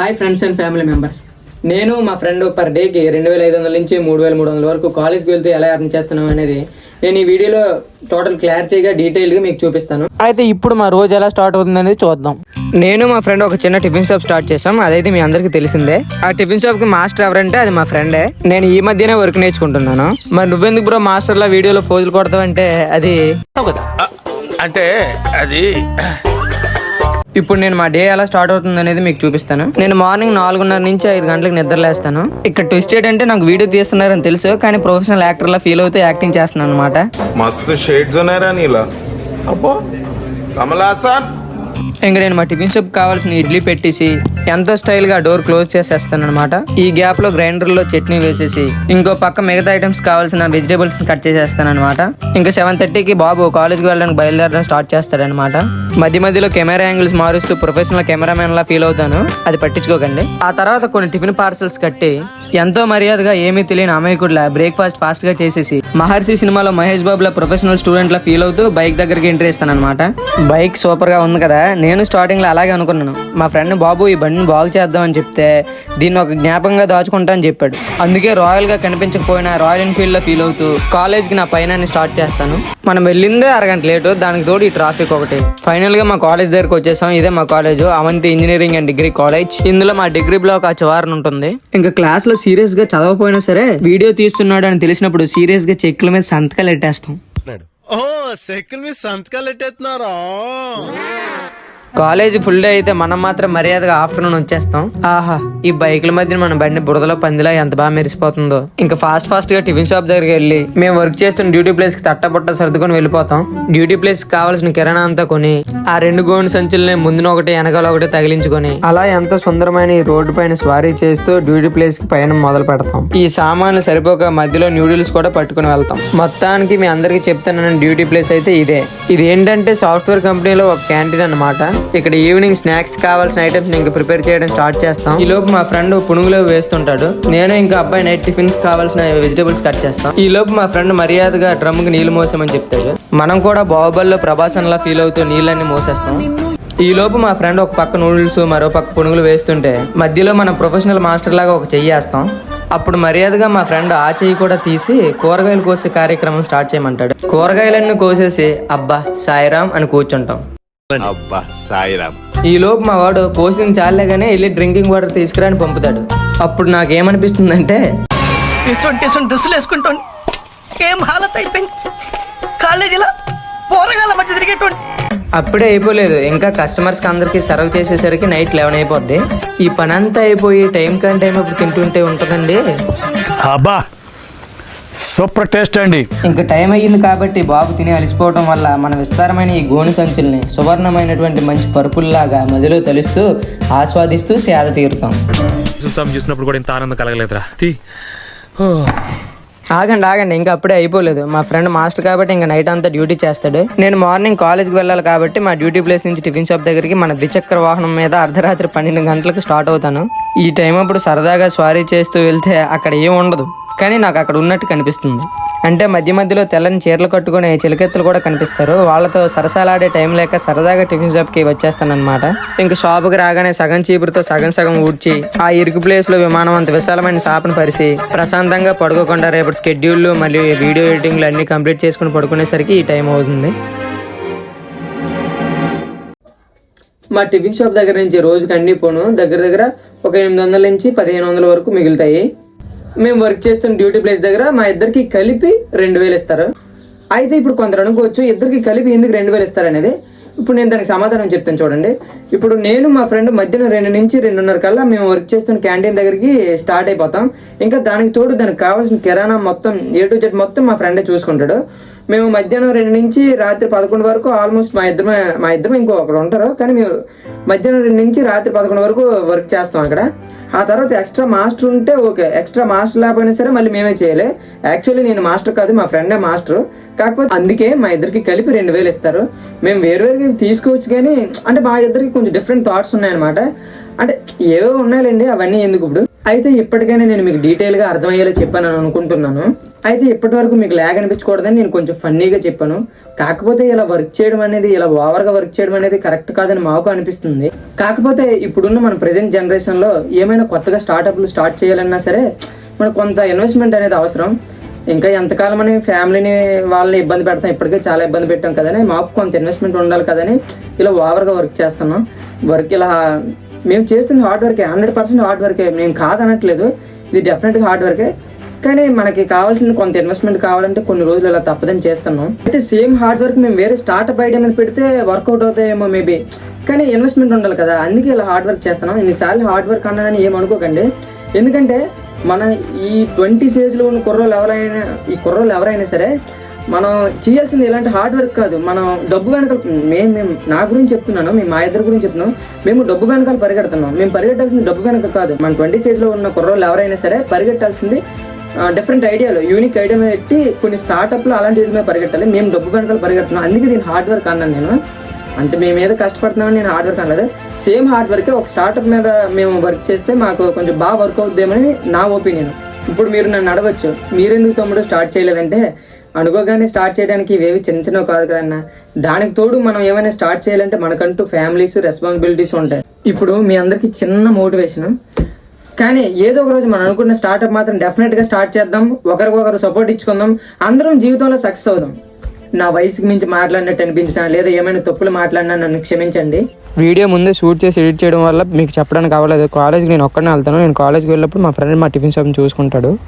Hi friends and family members నేను మా friend per డేకి రెండు వేల ఐదు వందల నుంచి మూడు వేల మూడు వందల వరకు కాలేజ్కి వెళ్తే ఎలా అర్న్ చేస్తున్నాం అనేది నేను ఈ వీడియోలో టోటల్ క్లారిటీగా డీటెయిల్గా మీకు చూపిస్తాను. అయితే ఇప్పుడు మా రోజు ఎలా స్టార్ట్ అవుతుంది అనేది చూద్దాం. నేను మా ఫ్రెండ్ ఒక చిన్న టిఫిన్ షాప్ స్టార్ట్ చేసాం అదైతే మీ అందరికీ తెలిసిందే. ఆ టిఫిన్ షాప్కి మాస్టర్ ఎవరంటే అది మా ఫ్రెండే నేను ఈ మధ్యనే వర్క్ నేర్చుకుంటున్నాను. మరి నువ్వెందుకు బ్రో మాస్టర్ లా వీడియోలో పోజులు కొడతావంటే అది అంటే అది ఇప్పుడు నేను మా డే ఎలా స్టార్ట్ అవుతుంది అనేది మీకు చూపిస్తాను. నేను మార్నింగ్ నాలుగున్నర నుంచి ఐదు గంటలకు నిద్రలేస్తాను ఇక్కడ ట్విస్ట్ ఏంటంటే నాకు వీడియో తీస్తున్నారని తెలుసు కానీ ప్రొఫెషనల్ యాక్టర్ లా ఫీల్ అవుతూ యాక్టింగ్ చేస్తున్నాను అనమాట మస్తు షేడ్స్ ఉన్నారా నీలా. అబ్బో. కమలాసన్ ఇంకా నేను మా టిఫిన్ షాప్ కావాల్సిన ఇడ్లీ పెట్టేసి ఎంతో స్టైల్గా డోర్ క్లోజ్ చేసేస్తాను అనమాట ఈ గ్యాప్లో గ్రైండర్లో చట్నీ వేసేసి ఇంకో పక్క మిగతా ఐటమ్స్ కావాల్సిన వెజిటేబుల్స్ కట్ చేసేస్తాను అనమాట ఇంకా సెవెన్ థర్టీకి బాబు కాలేజ్కి వెళ్ళడానికి బయలుదేరడం స్టార్ట్ చేస్తాడనమాట మధ్య మధ్యలో కెమెరా యాంగిల్స్ మారుస్తూ ప్రొఫెషనల్ కెమెరామెన్ లా ఫీల్ అవుతాను. అది పట్టించుకోకండి. ఆ తర్వాత కొన్ని టిఫిన్ పార్సల్స్ కట్టి ఎంతో మర్యాదగా ఏమీ తెలియని అమాయకుడిలా బ్రేక్ఫాస్ట్ ఫాస్ట్గా చేసేసి మహర్షి సినిమాలో మహేష్ బాబు లా ప్రొఫెషనల్ స్టూడెంట్ లా ఫీల్ అవుతూ బైక్ దగ్గరికి ఎంట్రీ ఇస్తాను అనమాట బైక్ సూపర్గా ఉంది కదా నేను స్టార్టింగ్లో అలాగే అనుకున్నాను. మా ఫ్రెండ్ బాబు ఈ బండిని బాగు చేద్దాం అని చెప్తే దీన్ని ఒక జ్ఞాపకంగా దాచుకుంటా అని చెప్పాడు. అందుకే రాయల్గా కనిపించకపోయినా రాయల్ ఎన్ఫీల్డ్లో ఫీల్ అవుతూ కాలేజ్కి నా పైన స్టార్ట్ చేస్తాను. మనం వెళ్ళిందే అరగంట లేటు దానికి తోడు ఈ ట్రాఫిక్ ఒకటి. ఫైనల్గా మా కాలేజ్ దగ్గరకు వచ్చేసాం ఇదే మా college Avanti engineering and degree college ఇందులో మా డిగ్రీ బ్లాక్ ఆ చివరన ఉంటుంది. ఇంకా క్లాస్లో సీరియస్గా చదవకపోయినా సరే వీడియో తీస్తున్నాడు అని తెలిసినప్పుడు సీరియస్గా చెక్కుల మీద సంతకాలు ఎట్టేస్తాం ఓ చెక్కుల మీద సంతకాలు ఎట్టేస్తున్నారా కాలేజ్ ఫుల్ డే అయితే మనం మాత్రం మర్యాదగా ఆఫ్టర్నూన్ వచ్చేస్తాం. ఆహా. ఈ బైకుల మధ్య మన బండి బురదలో పందిలా ఎంత బాగా మెరిసిపోతుందో. ఇంకా ఫాస్ట్ ఫాస్ట్గా టిఫిన్ షాప్ దగ్గరికి వెళ్ళి మేము వర్క్ చేస్తున్న డ్యూటీ ప్లేస్కి తట్టబట్ట సర్దుకొని వెళ్ళిపోతాం. డ్యూటీ ప్లేస్కి కావాల్సిన కిరాణా అంతా కొని ఆ రెండు గోను సంచుల్ని ముందున ఒకటి వెనకాల ఒకటి తగిలించుకొని అలా ఎంతో సుందరమైన ఈ రోడ్డు పైన స్వారీ చేస్తూ డ్యూటీ ప్లేస్కి పైన మొదలు పెడతాం. ఈ సామాన్లు సరిపోక మధ్యలో న్యూడిల్స్ కూడా పట్టుకుని వెళ్తాం. మొత్తానికి మీ అందరికి చెప్తాను డ్యూటీ ప్లేస్ అయితే ఇదే. ఇది ఏంటంటే సాఫ్ట్వేర్ కంపెనీలో ఒక క్యాంటీన్ అన్నమాట. ఇక్కడ ఈవినింగ్ స్నాక్స్ కావాల్సిన ఐటమ్స్ ఇంకా ప్రిపేర్ చేయడం స్టార్ట్ చేస్తాం. ఈ లోపు మా ఫ్రెండ్ పునుగులో వేస్తుంటాడు. నేను ఇంకా అబ్బాయి నైట్ టిఫిన్స్ కావాల్సిన వెజిటబుల్స్ కట్ చేస్తాం. ఈ లోపు మా ఫ్రెండ్ మర్యాదగా డ్రమ్కి నీళ్ళు మోసామని చెప్తాడు. మనం కూడా బాహుబలిలో ప్రభాసన్ లా ఫీల్ అవుతూ నీళ్ళన్ని మోసేస్తాం. ఈ లోపు మా ఫ్రెండ్ ఒక పక్క నూడిల్స్ మరో పక్క పునుగులు వేస్తుంటే మధ్యలో మనం ప్రొఫెషనల్ మాస్టర్ లాగా ఒక చెయ్యి వేస్తాం. అప్పుడు మర్యాదగా మా ఫ్రెండ్ ఆ చెయ్యి కూడా తీసి కూరగాయలు కోసే కార్యక్రమం స్టార్ట్ చేయమంటాడు. కూరగాయలన్నీ కోసేసి అబ్బా సాయిరామ్ అని కూర్చుంటాం. అబ్బా సాయిరామ్. ఈ లోపు మా వాడు కోసిన చాలేగానే వెళ్ళి డ్రింకింగ్ వాటర్ తీసుకురా అని పంపుతాడు. అప్పుడు నాకేమనిపిస్తుందంటే ఎసొంటి ఎసొంటి డ్రెస్సులు వేసుకుంటాను ఏం హాలత్ అయిపోయింది? కాలేజీలో పోరగాళ్ళ మధ్య అప్పుడే అయిపోలేదు. ఇంకా కస్టమర్స్కి అందరికి సర్వ్ చేసేసరికి నైట్ లెవెన్ అయిపోద్ది. ఈ పని అంతా అయిపోయి టైం కన్ టైం అప్పుడు తింటుంటే ఉంటుందండి. అబ్బా సూపర్ టేస్ట్ అండి. ఇంకా టైం అయ్యింది కాబట్టి బాబు తిని అలసిపోవడం వల్ల మన విస్తారమైన ఈ గోను సంచుల్ని సువర్ణమైనటువంటి మంచి పరుపుల్లాగా మదిలో తలుస్తూ ఆస్వాదిస్తూ సేద తీరుతాం. చూసాం చూసినప్పుడు కూడా ఇంత ఆనందం కలగలేదురా. తీ. ఆగండి ఆగండి ఇంకా అప్పుడే అయిపోలేదు. మా ఫ్రెండ్ మాస్టర్ కాబట్టి ఇంకా నైట్ అంతా డ్యూటీ చేస్తాడు. నేను మార్నింగ్ కాలేజ్కి వెళ్ళాలి కాబట్టి మా డ్యూటీ ప్లేస్ నుంచి టిఫిన్ షాప్ దగ్గరికి మన ద్విచక్ర వాహనం మీద అర్ధరాత్రి పన్నెండు గంటలకు స్టార్ట్ అవుతాను. ఈ టైం అప్పుడు సరదాగా స్వారీ చేస్తూ వెళ్తే అక్కడ ఏం ఉండదు. కానీ నాకు అక్కడ ఉన్నట్టు కనిపిస్తుంది. అంటే మధ్య మధ్యలో తెల్లని చీరలు కట్టుకునే చిలకెత్తులు కూడా కనిపిస్తారు. వాళ్ళతో సరసాలాడే టైం లేక సరదాగా టిఫిన్ షాప్కి వచ్చేస్తానమాట ఇంక షాపుకి షాప్కి రాగానే సగం చీపురుతో సగం సగం ఊడ్చి ఆ ఇరుకు ప్లేస్లో విమానం అంత విశాలమైన షాప్ను పరిచి ప్రశాంతంగా పడుకోకుండా రేపటి స్కెడ్యూల్ మరియు వీడియో ఎడిటింగ్లు అన్నీ కంప్లీట్ చేసుకుని పడుకునేసరికి ఈ టైం అవుతుంది. మా టిఫిన్ షాప్ దగ్గర నుంచి రోజుకి అన్ని పోను. దగ్గర దగ్గర ఒక ఎనిమిది వందల నుంచి పదిహేను వందల వరకు మిగులుతాయి. మేము వర్క్ చేస్తున్న డ్యూటీ ప్లేస్ దగ్గర మా ఇద్దరికి కలిపి రెండు వేలు ఇస్తారు. అయితే ఇప్పుడు కొందరు అనుకోవచ్చు ఇద్దరికి కలిపి ఎందుకు రెండు వేలు ఇస్తారనేది ఇప్పుడు నేను దానికి సమాధానం చెప్తాను చూడండి. ఇప్పుడు నేను మా ఫ్రెండ్ మధ్యన రెండు నుంచి రెండున్నర కల్లా మేము వర్క్ చేస్తున్న క్యాంటీన్ దగ్గరికి స్టార్ట్ అయిపోతాం. ఇంకా దానికి తోడు దానికి కావాల్సిన కిరాణా మొత్తం ఏ టు జెడ్ మొత్తం మా ఫ్రెండే చూసుకుంటాడు. మేము మధ్యాహ్నం రెండు నుంచి రాత్రి పదకొండు వరకు ఆల్మోస్ట్ మా ఇద్దరు మా ఇద్దరు ఇంకో ఒకరు ఉంటారు. కానీ మేము మధ్యాహ్నం రెండు నుంచి రాత్రి పదకొండు వరకు వర్క్ చేస్తాం అక్కడ. ఆ తర్వాత ఎక్స్ట్రా మాస్టర్ ఉంటే ఓకే. ఎక్స్ట్రా మాస్టర్ లేకపోయినా సరే మళ్ళీ మేమే చేయాలి. యాక్చువల్లీ నేను మాస్టర్ కాదు మా ఫ్రెండే మాస్టర్ కాకపోతే అందుకే మా ఇద్దరికి కలిపి రెండు వేలు ఇస్తారు. మేము వేరువేరుగా తీసుకోవచ్చు కానీ అంటే మా ఇద్దరికి కొంచెం డిఫరెంట్ థాట్స్ ఉన్నాయన్నమాట. అంటే ఏవో ఉన్నాయండి అవన్నీ ఎందుకు ఇప్పుడు? అయితే ఇప్పటికైనా నేను మీకు డీటెయిల్గా అర్థమయ్యేలా చెప్పాను అనుకుంటున్నాను. అయితే ఇప్పటి వరకు మీకు ల్యాగ్ అనిపించకూడదని నేను కొంచెం ఫన్నీగా చెప్పాను. కాకపోతే ఇలా వర్క్ చేయడం అనేది ఇలా ఓవర్గా వర్క్ చేయడం అనేది కరెక్ట్ కాదని మాకు అనిపిస్తుంది. కాకపోతే ఇప్పుడున్న మన ప్రజెంట్ జనరేషన్లో ఏమైనా కొత్తగా స్టార్టప్లు స్టార్ట్ చేయాలన్నా సరే మనకు కొంత ఇన్వెస్ట్మెంట్ అనేది అవసరం. ఇంకా ఎంతకాలం అని ఫ్యామిలీని వాళ్ళని ఇబ్బంది పెడతాం ఇప్పటికే చాలా ఇబ్బంది పెట్టాం కదని మాకు కొంత ఇన్వెస్ట్మెంట్ ఉండాలి కదని ఇలా ఓవర్గా వర్క్ చేస్తున్నాం. వర్క్ ఇలా మేము చేస్తుంది హార్డ్ వర్కే హండ్రెడ్ పర్సెంట్ హార్డ్ వర్కే మేము కాదనట్లేదు ఇది డెఫినెట్గా హార్డ్ వర్కే కానీ మనకి కావాల్సింది కొంత ఇన్వెస్ట్మెంట్ కావాలంటే కొన్ని రోజులు ఇలా తప్పదని చేస్తున్నాం. అయితే సేమ్ హార్డ్ వర్క్ మేము వేరే స్టార్ట్అప్ ఐడియా మీద పెడితే వర్కౌట్ అవుతాయేమో మేబీ కానీ ఇన్వెస్ట్మెంట్ ఉండాలి కదా అందుకే ఇలా హార్డ్ వర్క్ చేస్తున్నాం. ఇన్నిసార్లు హార్డ్ వర్క్ అన్నానని ఏమనుకోకండి ఎందుకంటే మన ఈ ట్వంటీ లో ఉన్న కుర్రోళ్ళు ఎవరైనా ఈ కుర్రోళ్ళు ఎవరైనా సరే మనం చేయాల్సింది ఎలాంటి హార్డ్ వర్క్ కాదు. మనం డబ్బు వెనకాల మేము మేము నా గురించి చెప్తున్నాను మేము మా ఇద్దరు గురించి చెప్తున్నాం మేము డబ్బు వెనకాల పరిగెడుతున్నాం. మేము పరిగెట్టాల్సింది డబ్బు వెనక కాదు. మన ట్వంటీ లో ఉన్న కుర్రోళ్ళు ఎవరైనా సరే పరిగెట్టాల్సింది డిఫరెంట్ ఐడియాలు యూనిక్ ఐడియా మీద పెట్టి కొన్ని స్టార్టప్లు అలాంటి మీద పరిగెట్టాలి. మేము డబ్బు వెనకాల పరిగెడుతున్నాం. అందుకే దీని హార్డ్ వర్క్ అన్నాను నేను. అంటే మేము ఏదో కష్టపడుతున్నామని నేను హార్డ్ వర్క్ అనలేదు. సేమ్ హార్డ్ వర్కే ఒక స్టార్టప్ మీద మేము వర్క్ చేస్తే మాకు కొంచెం బాగా వర్క్ అవుద్దేమని నా ఒపీనియన్ ఇప్పుడు మీరు నన్ను అడగొచ్చు. మీరెందుకు తమ్ముడు స్టార్ట్ చేయలేదంటే అనుకోగానే స్టార్ట్ చేయడానికి ఇవేవి చిన్న చిన్నవి కాదు కదన్న. దానికి తోడు మనం ఏమైనా స్టార్ట్ చేయాలంటే మనకంటూ ఫ్యామిలీస్ రెస్పాన్సిబిలిటీస్ ఉంటాయి. ఇప్పుడు మీ అందరికి చిన్న మోటివేషన్. కానీ ఏదో ఒక రోజు మనం అనుకున్న స్టార్ట్అప్ మాత్రం డెఫినెట్గా స్టార్ట్ చేద్దాం ఒకరికొకరు సపోర్ట్ ఇచ్చుకుందాం అందరం జీవితంలో సక్సెస్ అవుదాం. నా వయసుకి మించి మాట్లాడినట్టు అనిపించినా లేదా ఏమైనా తప్పులు మాట్లాడినా నన్ను క్షమించండి. వీడియో ముందే షూట్ చేసి ఎడిట్ చేయడం వల్ల మీకు చెప్పడానికి అవ్వలేదు. కాలేజ్కి నేను ఒక్కడనే వెళ్తాను. నేను కాలేజ్కి వెళ్ళినప్పుడు మా ఫ్రెండ్ మా టిఫిన్ షాప్ చూసుకుంటాడు.